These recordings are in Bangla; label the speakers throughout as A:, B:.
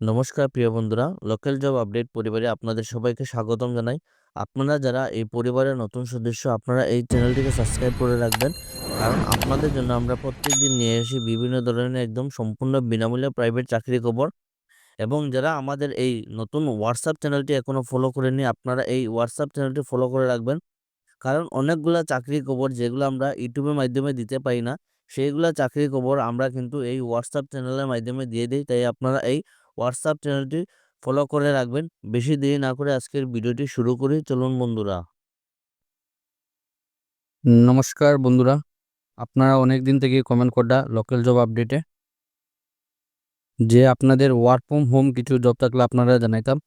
A: নমস্কার প্রিয় বন্ধুরা। লোকাল জব আপডেট পরিবারে আপনাদের সবাইকে স্বাগতম জানাই। আপনারা যারা এই পরিবারের নতুন সদস্য, আপনারা এই চ্যানেলটিকে সাবস্ক্রাইব করে রাখবেন। কারণ আপনাদের জন্য আমরা প্রত্যেক দিন নিয়ে আসি বিভিন্ন ধরনের একদম সম্পূর্ণ বিনামূল্যে প্রাইভেট চাকরি খবর। এবং যারা আমাদের এই নতুন হোয়াটসঅ্যাপ চ্যানেলটি এখনও ফলো করেননি, আপনারা এই হোয়াটসঅ্যাপ চ্যানেলটি ফলো করে রাখবেন। কারণ অনেকগুলা চাকরি খবর যেগুলো আমরা ইউটিউবের মাধ্যমে দিতে পারি না, সেইগুলা চাকরি খবর আমরা কিন্তু এই হোয়াটসঅ্যাপ চ্যানেলের মাধ্যমে দিয়ে দিই। তাই আপনারা এই হোয়াটসঅ্যাপ চ্যানেলটি ফলো করে রাখবেন। বেশি দেরি না করে আজকের ভিডিওটি শুরু করি। চলুন বন্ধুরা।
B: নমস্কার বন্ধুরা। আপনারা অনেক দিন থেকে কমেন্ট করডা লোকাল জব আপডেটে যে আপনাদের ওয়ার্ক ফ্রম হোম কিছু জব থাকলে আপনারা জানাইতাম।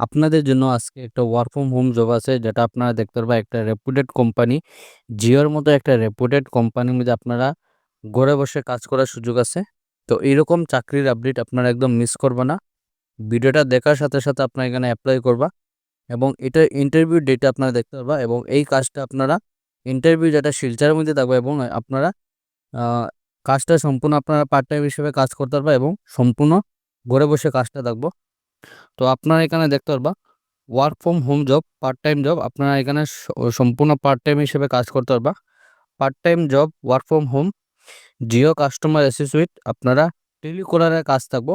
B: আপনাদের জন্য আজকে একটা ওয়ার্ক ফ্রম হোম জব আছে, যেটা আপনারা দেখতে পারবেন একটা রেপুটেড কোম্পানি জিওর মতো একটা রেপুটেড কোম্পানির মধ্যে আপনারা ঘরে বসে কাজ করার সুযোগ আছে। তো এইরকম চাকরির আপডেট আপনারা একদম মিস করবা না। ভিডিওটা দেখার সাথে সাথে আপনারা এখানে অ্যাপ্লাই করবা এবং এটা ইন্টারভিউ ডেটে আপনারা দেখতে পারবা এবং এই কাজটা আপনারা ইন্টারভিউ যেটা শিলচারের মধ্যে থাকবে এবং আপনারা কাজটা সম্পূর্ণ আপনারা পার্ট টাইম হিসেবে কাজ করতে পারবা এবং সম্পূর্ণ ঘরে বসে কাজটা থাকব। তো আপনারা এখানে দেখতে পারবা work from home job part time job আপনারা এখানে সম্পূর্ণ পার্ট টাইম হিসেবে কাজ করতে পারবা। Part time job work from home Jio customer associate আপনারা টেলিকলারের কাজ থাকব।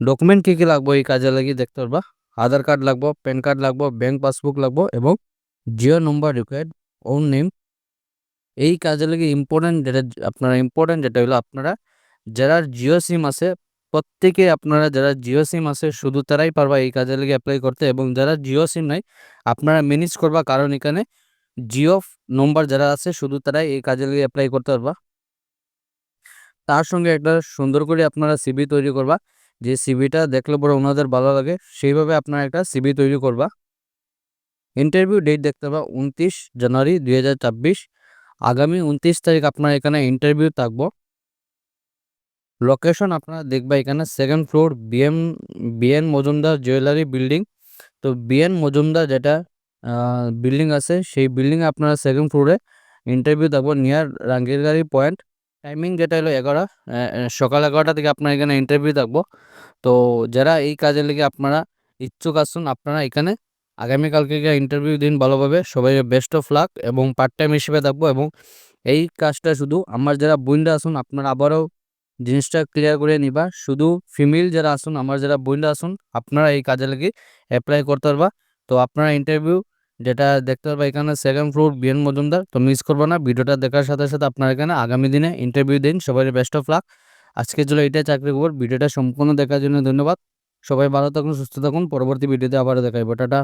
B: ডকুমেন্ট কী কী লাগবো, এই কাজে লাগি দেখতে পারবা। আধার কার্ড লাগবো প্যান কার্ড লাগবো ব্যাংক পাসবুক লাগবো এবং Jio number required own name এই কাজে লাগে ইম্পর্টেন্ট যেটা আপনারা ইম্পর্টেন্ট যেটা হলো আপনারা যারা জিও সিম আছে, প্রত্যেকে আপনারা যারা জিও সিম আছে, শুধু তারাই পারবা এই কাজে লেগে অ্যাপ্লাই করতে এবং যারা জিও সিম নাই, আপনারা ম্যানেজ করবা কারণ এখানে জিও নম্বর যারা আছে, শুধু তারাই এই কাজে লেগে অ্যাপ্লাই করতে পারবা। তার সঙ্গে একটা সুন্দর করে আপনারা সিবি তৈরি করবা। যে সিবিটা দেখলে পরে ওনাদের ভালো লাগে, সেইভাবে আপনারা একটা সিবি তৈরি করবা। ইন্টারভিউ ডেট দেখতে পাবা উনত্রিশ জানুয়ারি দুই হাজার ছাব্বিশ। আগামী উনত্রিশ তারিখ আপনার এখানে ইন্টারভিউ থাকব। লোকেশন আপনারা দেখবা এখানে second floor BM BN Majumdar jewellery building তো বিএন মজুমদার যেটা বিল্ডিং আছে। সেই বিল্ডিংয়ে আপনারা সেকেন্ড ফ্লোরে ইন্টারভিউ থাকব নিয়ার রাঙ্গিরগাড়ি পয়েন্ট টাইমিং যেটা হলো এগারো। সকাল এগারোটা থেকে আপনার এখানে ইন্টারভিউ থাকব তো যারা এই কাজের লেগে আপনারা ইচ্ছুক আসুন আপনারা এখানে আগামীকালকে ইন্টারভিউ দিন ভালোভাবে। সবাই বেস্ট অফ লাক এবং পার্ট টাইম হিসেবে থাকব এবং এই কাজটা শুধু আমার যারা বইন্ডা আসুন আপনারা আবারও জিনিসটা ক্লিয়ার করে নিবা। শুধু ফিমেল যারা আসুন আমার যারা বইন্ডা আসুন আপনারা এই কাজে লেগে অ্যাপ্লাই করতে পারবা। তো আপনারা ইন্টারভিউ যেটা দেখতে পারবা এখানে সেকেন্ড ফ্লোর বিএন মজুমদার, তো মিস করব না। ভিডিওটা দেখার সাথে সাথে আপনারা এখানে আগামী দিনে ইন্টারভিউ দিন। সবাই বেস্ট অফ লাক আজকে জন্য এটাই চাকরি খবর। ভিডিওটা সম্পূর্ণ দেখার জন্য ধন্যবাদ। সবাই ভালো থাকুন, সুস্থ থাকুন। পরবর্তী ভিডিওতে আবারও দেখাইব। টাটা।